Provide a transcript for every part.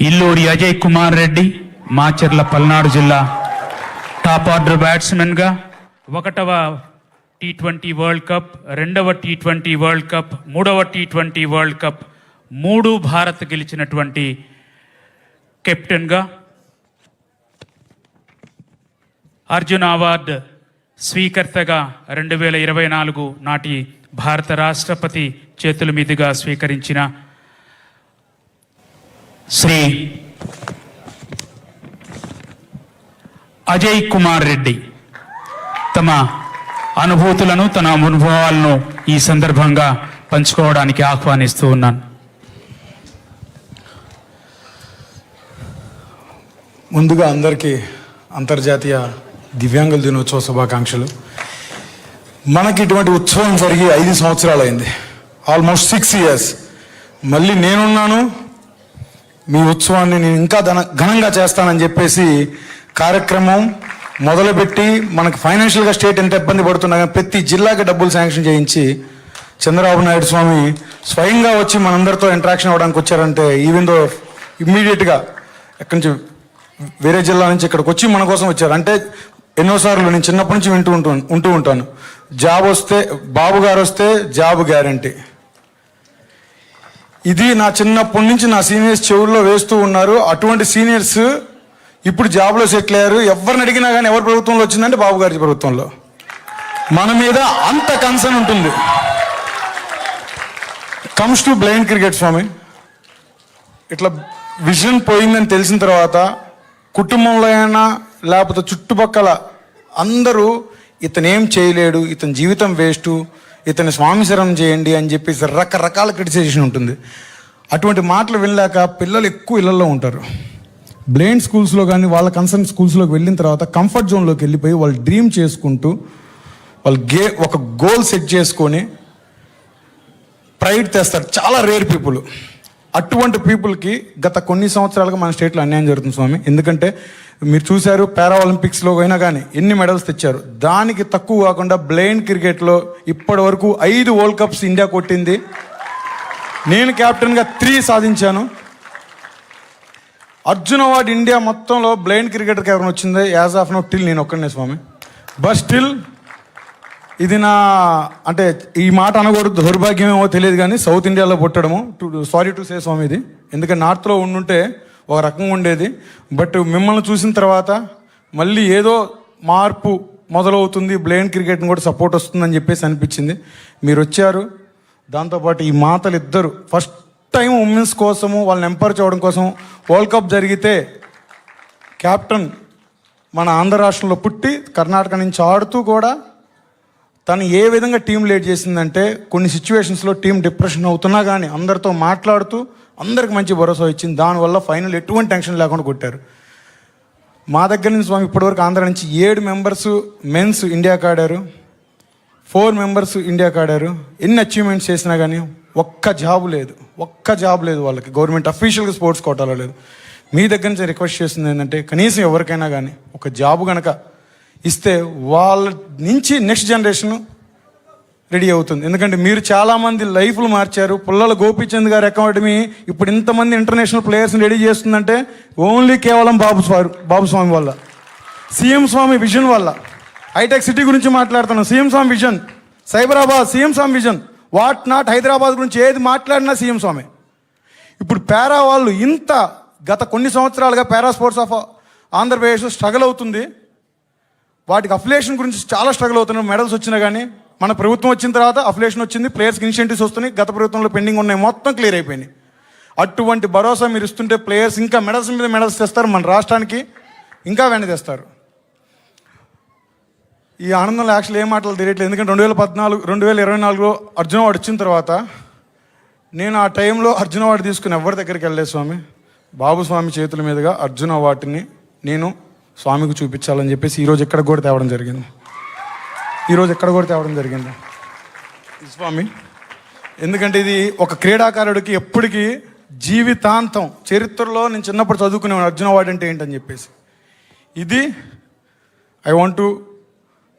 ఇల్లూరి అజయ్ కుమార్ రెడ్డి మాచర్ల పల్నాడు జిల్లా. Top order బ్యాట్స్మెన్గా ఒకటవ టీ ట్వంటీ వరల్డ్ కప్ రెండవ టీ ట్వంటీ వరల్డ్ కప్ మూడవ టీ ట్వంటీ వరల్డ్ కప్ మూడు భారత్ గెలిచినటువంటి కెప్టెన్గా అర్జున్ అవార్డ్ స్వీకర్తగా రెండు వేల ఇరవై నాలుగు నాటి భారత రాష్ట్రపతి చేతుల మీదుగా స్వీకరించిన శ్రీ అజయ్ కుమార్ రెడ్డి తమ అనుభూతులను తన అనుభవాలను ఈ సందర్భంగా పంచుకోవడానికి ఆహ్వానిస్తూ ఉన్నాను. ముందుగా అందరికీ అంతర్జాతీయ దివ్యాంగుల దినోత్సవ శుభాకాంక్షలు. మనకి ఇటువంటి ఉత్సవం జరిగి ఐదు సంవత్సరాలు అయింది ఆల్మోస్ట్ సిక్స్ ఇయర్స్ మళ్ళీ నేనున్నాను మీ ఉత్సవాన్ని నేను ఇంకా ధన ఘనంగా చేస్తానని చెప్పేసి కార్యక్రమం మొదలుపెట్టి మనకు ఫైనాన్షియల్గా స్టేట్ ఎంత ఇబ్బంది పడుతున్నా కానీ ప్రతి జిల్లాకి డబ్బులు శాంక్షన్ చేయించి చంద్రబాబు నాయుడు స్వామి స్వయంగా వచ్చి మనందరితో ఇంటరాక్షన్ అవ్వడానికి వచ్చారంటే ఈవెన్ దో ఇమ్మీడియట్గా ఎక్కడి నుంచి వేరే జిల్లా నుంచి ఇక్కడికి వచ్చి మన కోసం వచ్చారు. అంటే ఎన్నోసార్లు నేను చిన్నప్పటి నుంచి వింటూ ఉంటూ ఉంటూ ఉంటాను. జాబ్ వస్తే బాబు గారు వస్తే జాబ్ గ్యారంటీ. ఇది నా చిన్నప్పటి నుంచి నా సీనియర్స్ చెవుల్లో వేస్తూ ఉన్నారు. అటువంటి సీనియర్స్ ఇప్పుడు జాబ్లో సెటిల్ అయ్యారు. ఎవరిని అడిగినా కానీ ఎవరి ప్రభుత్వంలో వచ్చిందంటే బాబు గారి ప్రభుత్వంలో. మన మీద అంత కన్సర్న్ ఉంటుంది. కమ్స్ టు బ్లైండ్ క్రికెట్ స్వామి. ఇట్లా విజన్ పోయిందని తెలిసిన తర్వాత కుటుంబంలో అయినా లేకపోతే చుట్టుపక్కల అందరూ ఇతనేం చేయలేడు ఇతని జీవితం వేస్ట్ ఇతని స్వామి చేయండి అని చెప్పేసి రకరకాల క్రిటిసైజేషన్ ఉంటుంది. అటువంటి మాటలు వినలేక పిల్లలు ఎక్కువ ఇళ్ళలో ఉంటారు. బ్లైండ్ స్కూల్స్లో కానీ వాళ్ళ కన్సర్న్ స్కూల్స్లోకి వెళ్ళిన తర్వాత కంఫర్ట్ జోన్లోకి వెళ్ళిపోయి వాళ్ళు డ్రీమ్ చేసుకుంటూ వాళ్ళు గే ఒక గోల్ సెట్ చేసుకొని ప్రైడ్ తెస్తారు. చాలా రేర్ పీపుల్ అటువంటి పీపుల్కి గత కొన్ని సంవత్సరాలుగా మన స్టేట్లో అన్యాయం జరుగుతుంది స్వామి. ఎందుకంటే మీరు చూశారు పారా ఒలింపిక్స్లో అయినా కానీ ఎన్ని మెడల్స్ తెచ్చారు? దానికి తక్కువ కాకుండా బ్లైండ్ క్రికెట్లో ఇప్పటి వరకు ఐదు వరల్డ్ కప్స్ ఇండియా కొట్టింది. నేను క్యాప్టెన్గా త్రీ సాధించాను. అర్జున్ అవార్డు ఇండియా మొత్తంలో బ్లైండ్ క్రికెటర్కి ఎవరైనా వచ్చింది? యాజ్ ఆఫ్ నో టిల్ నేను ఒక్కడనే స్వామి. బట్ స్టిల్ ఇది నా అంటే ఈ మాట అనకూడదు దౌర్భాగ్యమేమో తెలియదు కానీ సౌత్ ఇండియాలో పుట్టడము. సారీ టు సే స్వామి ఇది. ఎందుకంటే నార్త్లో ఉండుంటే ఒక రకంగా ఉండేది. బట్ మిమ్మల్ని చూసిన తర్వాత మళ్ళీ ఏదో మార్పు మొదలవుతుంది. బ్లెయిన్ క్రికెట్ని కూడా సపోర్ట్ వస్తుందని చెప్పేసి అనిపించింది. మీరు వచ్చారు. దాంతోపాటు ఈ మాతలు ఇద్దరు. ఫస్ట్ టైం ఉమెన్స్ కోసము వాళ్ళని ఎంపవర్ చేయడం కోసం వరల్డ్ కప్ జరిగితే కెప్టెన్ మన ఆంధ్ర రాష్ట్రంలో పుట్టి కర్ణాటక నుంచి ఆడుతూ కూడా తను ఏ విధంగా టీం లీడ్ చేసిందంటే కొన్ని సిచ్యువేషన్స్లో టీం డిప్రెషన్ అవుతున్నా కానీ అందరితో మాట్లాడుతూ అందరికి మంచి భరోసా ఇచ్చింది. దానివల్ల ఫైనల్ ఎటువంటి టెన్షన్ లేకుండా కొట్టారు. మా దగ్గర నుంచి స్వామి ఇప్పటివరకు ఆంధ్ర నుంచి ఏడు మెంబర్స్ మెన్స్ ఇండియాకి ఆడారు ఫోర్ మెంబర్స్ ఇండియాకి ఆడారు ఎన్ని అచీవ్మెంట్స్ చేసినా కానీ ఒక్క జాబ్ లేదు. ఒక్క జాబ్ లేదు వాళ్ళకి. గవర్నమెంట్ అఫీషియల్గా స్పోర్ట్స్ కోటాలో లేదు. మీ దగ్గర నుంచి రిక్వెస్ట్ చేస్తుంది ఏంటంటే కనీసం ఎవరికైనా కానీ ఒక జాబ్ కనుక ఇస్తే వాళ్ళ నుంచి నెక్స్ట్ జనరేషన్ రెడీ అవుతుంది. ఎందుకంటే మీరు చాలామంది లైఫ్లు మార్చారు. పుల్లల గోపీచంద్ గారి అకాడమీ ఇప్పుడు ఇంతమంది ఇంటర్నేషనల్ ప్లేయర్స్ని రెడీ చేస్తుందంటే ఓన్లీ కేవలం బాబు స్వామి బాబు స్వామి వల్ల. సీఎం స్వామి విజన్ వల్ల. హైటెక్ సిటీ గురించి మాట్లాడుతున్నాం. CM Swamy vision. Cyberabad CM Swamy vision. What not Hyderabad గురించి ఏది మాట్లాడినా సీఎం స్వామి. ఇప్పుడు పేరా వాళ్ళు ఇంత గత కొన్ని సంవత్సరాలుగా para sports of Andhra Pradesh struggle అవుతుంది. వాటికి అఫిలేషన్ గురించి చాలా స్ట్రగుల్ అవుతున్నాం మెడల్స్ వచ్చినా కానీ మన ప్రభుత్వం వచ్చిన తర్వాత అఫిలేషన్ వచ్చింది ప్లేయర్స్కి ఇన్సెంటివ్స్ వస్తున్నాయి గత ప్రభుత్వంలో పెండింగ్ ఉన్నాయి మొత్తం క్లియర్ అయిపోయినాయి. అటువంటి భరోసా మీరు ఇస్తుంటే ప్లేయర్స్ ఇంకా మెడల్స్ మీద మెడల్స్ తెస్తారు మన రాష్ట్రానికి ఇంకా వెన తెస్తారు. ఈ ఆనందంలో యాక్చువల్ ఏ మాటలు తెలియట్లేదు. ఎందుకంటే రెండు వేల పద్నాలుగు రెండు వేల ఇరవై నాలుగులో అర్జున అవార్డు వచ్చిన తర్వాత నేను ఆ టైంలో అర్జున అవార్డు తీసుకుని ఎవరి దగ్గరికి వెళ్ళలేదు స్వామి? బాబు స్వామి చేతుల మీదుగా అర్జున అవార్డుని నేను స్వామికి చూపించాలని చెప్పేసి ఈరోజు ఇక్కడ కూడా తేవడం జరిగింది? ఈరోజు ఎక్కడ కూడా తేవడం జరిగింది? స్వామి ఎందుకంటే ఇది ఒక క్రీడాకారుడికి ఎప్పటికీ జీవితాంతం చరిత్రలో నేను చిన్నప్పుడు చదువుకునేవాడు అర్జున అవార్డు అంటే ఏంటని చెప్పేసి. ఇది I want to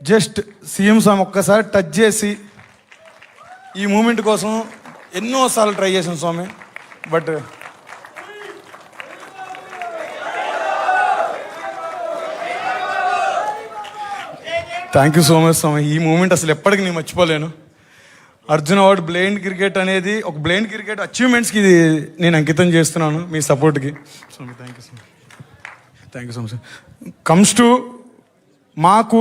just CM స్వామి ఒక్కసారి టచ్ చేసి ఈ మూమెంట్ కోసం ఎన్నోసార్లు ట్రై చేశాను స్వామి. But thank you so much స్వామి ఈ మూమెంట్ అసలు ఎప్పటికీ నేను మర్చిపోలేను. అర్జున్ అవార్డ్ బ్లైండ్ క్రికెట్ అనేది ఒక బ్లైండ్ క్రికెట్ అచీవ్మెంట్స్కి ఇది నేను అంకితం చేస్తున్నాను మీ సపోర్ట్కి స్వామి thank you so much thank you so much comes to మాకు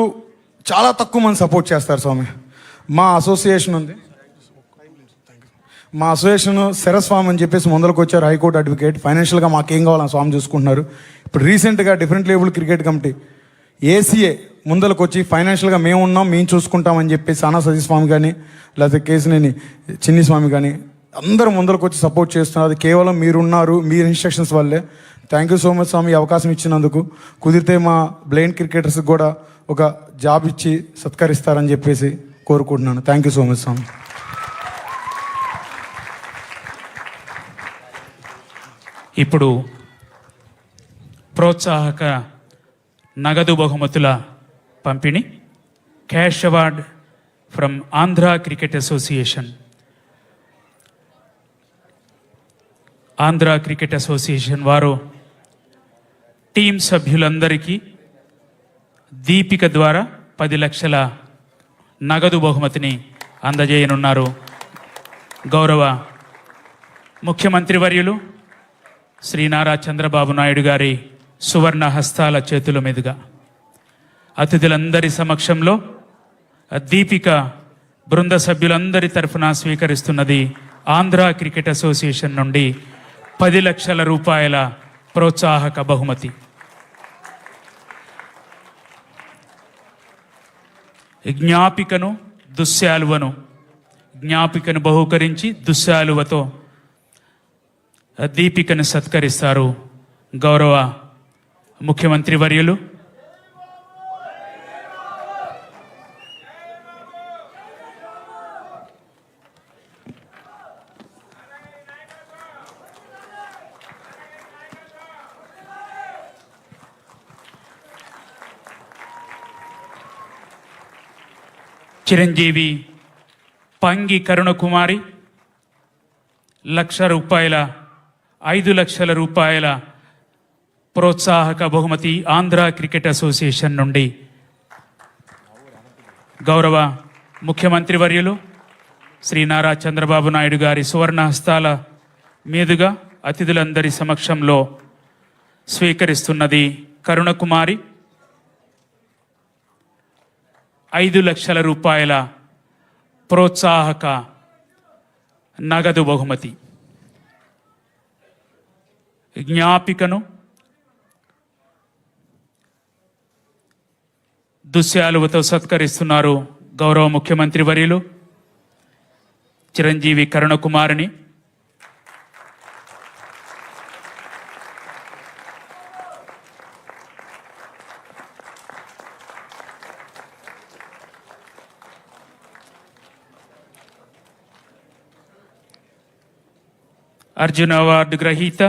చాలా తక్కువ మంది సపోర్ట్ చేస్తారు స్వామి మా అసోసియేషన్ ఉంది. మా అసోసియేషన్ శరస్వామి అని చెప్పేసి ముందరకు వచ్చారు హైకోర్టు అడ్వకేట్ ఫైనాన్షియల్గా మాకేం కావాలని స్వామి చూసుకుంటున్నారు. ఇప్పుడు రీసెంట్గా different label cricket committee ACA ముందరకు వచ్చి ఫైనాన్షియల్గా మేము ఉన్నాం మేము చూసుకుంటామని చెప్పేసి అనా సతీష్ స్వామి కానీ లేకపోతే కేసినేని చిన్ని స్వామి కానీ అందరూ ముందరకు వచ్చి సపోర్ట్ చేస్తున్నారు. అది కేవలం మీరున్నారు మీరు ఇన్స్ట్రక్షన్స్ వల్లే. థ్యాంక్ యూ సో మచ్ స్వామి అవకాశం ఇచ్చినందుకు. కుదిరితే మా బ్లైండ్ క్రికెటర్స్కి కూడా ఒక జాబ్ ఇచ్చి సత్కరిస్తారని చెప్పేసి కోరుకుంటున్నాను. థ్యాంక్ యూ సో మచ్ స్వామి. ఇప్పుడు ప్రోత్సాహక నగదు బహుమతుల పంపిణీ cash award from Andhra cricket association. Andhra cricket association వారు టీం సభ్యులందరికీ దీపిక ద్వారా పది లక్షల నగదు బహుమతిని అందజేయనున్నారు గౌరవ ముఖ్యమంత్రి వర్యులు శ్రీ నారా చంద్రబాబు నాయుడు గారి సువర్ణ హస్తాల చేతుల మీదుగా. అతిథులందరి సమక్షంలో దీపిక బృంద సభ్యులందరి తరఫున స్వీకరిస్తున్నది ఆంధ్ర క్రికెట్ అసోసియేషన్ నుండి పది లక్షల రూపాయల ప్రోత్సాహక బహుమతి. జ్ఞాపికను దుశ్శాలువను జ్ఞాపికను బహుకరించి దుశ్శాలువతో దీపికను సత్కరిస్తారు గౌరవ ముఖ్యమంత్రి వర్యులు. చిరంజీవి పంగి కరుణకుమారి లక్ష రూపాయల ఐదు లక్షల రూపాయల ప్రోత్సాహక బహుమతి ఆంధ్ర క్రికెట్ అసోసియేషన్ నుండి. గౌరవ ముఖ్యమంత్రి వర్యులు శ్రీ నారా చంద్రబాబు నాయుడు గారి సువర్ణ హస్తాల మీదుగా అతిథులందరి సమక్షంలో స్వీకరిస్తున్నది కరుణకుమారి. ఐదు లక్షల రూపాయల ప్రోత్సాహక నగదు బహుమతి. జ్ఞాపికను దుశ్యాలువతో సత్కరిస్తున్నారు గౌరవ ముఖ్యమంత్రి వర్యులు చిరంజీవి కరుణకుమారిని. అర్జున అవార్డు గ్రహీత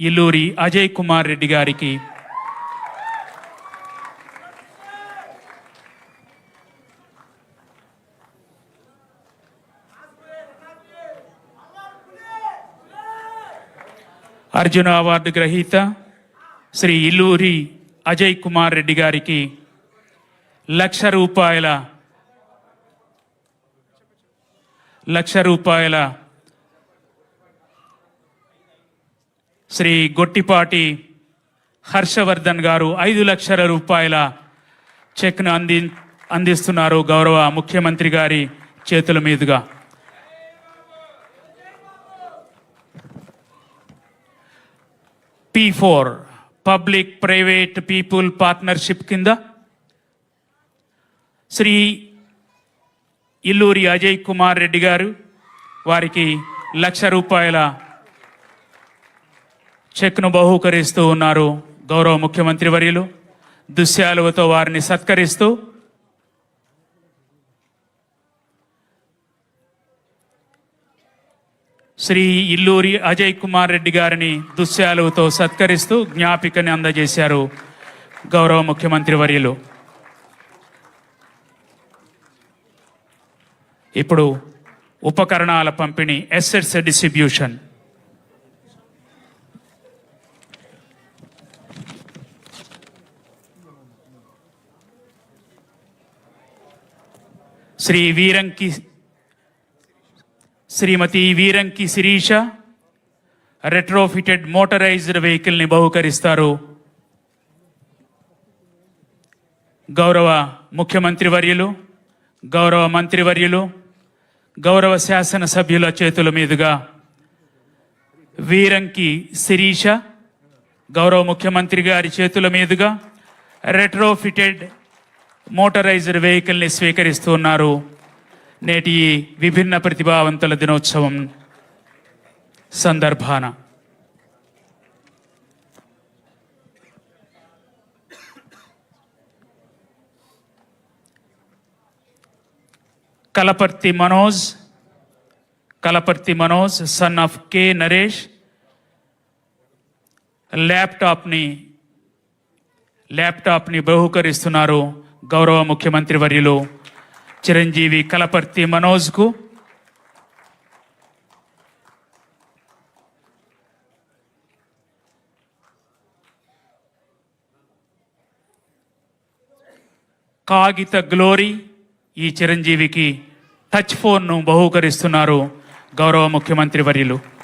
ఇల్లూరి అజయ్ కుమార్ రెడ్డి గారికి అర్జున అవార్డు గ్రహీత శ్రీ ఇల్లూరి అజయ్ కుమార్ రెడ్డి గారికి లక్ష రూపాయల లక్ష రూపాయల శ్రీ గొట్టిపాటి హర్షవర్ధన్ గారు ఐదు లక్షల రూపాయల చెక్ను అంది అందిస్తున్నారు గౌరవ ముఖ్యమంత్రి గారి చేతుల మీదుగా. P four public private people partnership కింద శ్రీ ఇల్లూరి అజయ్ కుమార్ రెడ్డి గారు వారికి లక్ష రూపాయల చెక్ను బహూకరిస్తూ ఉన్నారు గౌరవ ముఖ్యమంత్రి వర్యులు దుశ్యాలువతో వారిని సత్కరిస్తూ శ్రీ ఇల్లూరి అజయ్ కుమార్ రెడ్డి గారిని దుశ్యాలువతో సత్కరిస్తూ జ్ఞాపికని అందజేశారు గౌరవ ముఖ్యమంత్రి వర్యులు. ఇప్పుడు ఉపకరణాల పంపిణీ assets distribution Shri Veeranki Shrimati Veeranki Sirisha retrofitted motorised వెహికల్ని బహుకరిస్తారు. గౌరవ ముఖ్యమంత్రి వర్యులు గౌరవ మంత్రివర్యులు గౌరవ శాసనసభ్యుల చేతుల మీదుగా వీరంకి శిరీష గౌరవ ముఖ్యమంత్రి గారి చేతుల మీదుగా రెట్రోఫిటెడ్ మోటరైజ్డ్ వెహికల్ని స్వీకరిస్తున్నారు నేటి ఈ విభిన్న ప్రతిభావంతుల దినోత్సవం సందర్భాన. Kalaparthi Manoj Kalaparthi Manoj son of K Naresh ల్యాప్టాప్ని ల్యాప్టాప్ని బహుకరిస్తున్నారు గౌరవ ముఖ్యమంత్రి వర్యులు చిరంజీవి కలపర్తి మనోజ్కు. కాగిత గ్లోరీ ఈ చిరంజీవికి టచ్ ఫోన్ను బహూకరిస్తున్నారు గౌరవ ముఖ్యమంత్రి వర్యులు.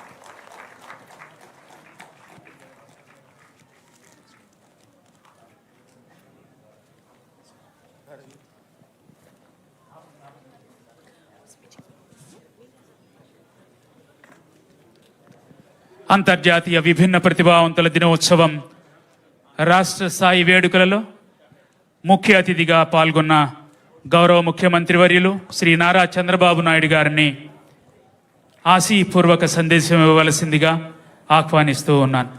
అంతర్జాతీయ విభిన్న ప్రతిభావంతుల దినోత్సవం రాష్ట్ర స్థాయి వేడుకలలో ముఖ్య అతిథిగా పాల్గొన్న గౌరవ ముఖ్యమంత్రి వర్యులు శ్రీ నారా చంద్రబాబు నాయుడు గారిని ఆశీపూర్వక సందేశం ఇవ్వవలసిందిగా ఆహ్వానిస్తూ ఉన్నాను.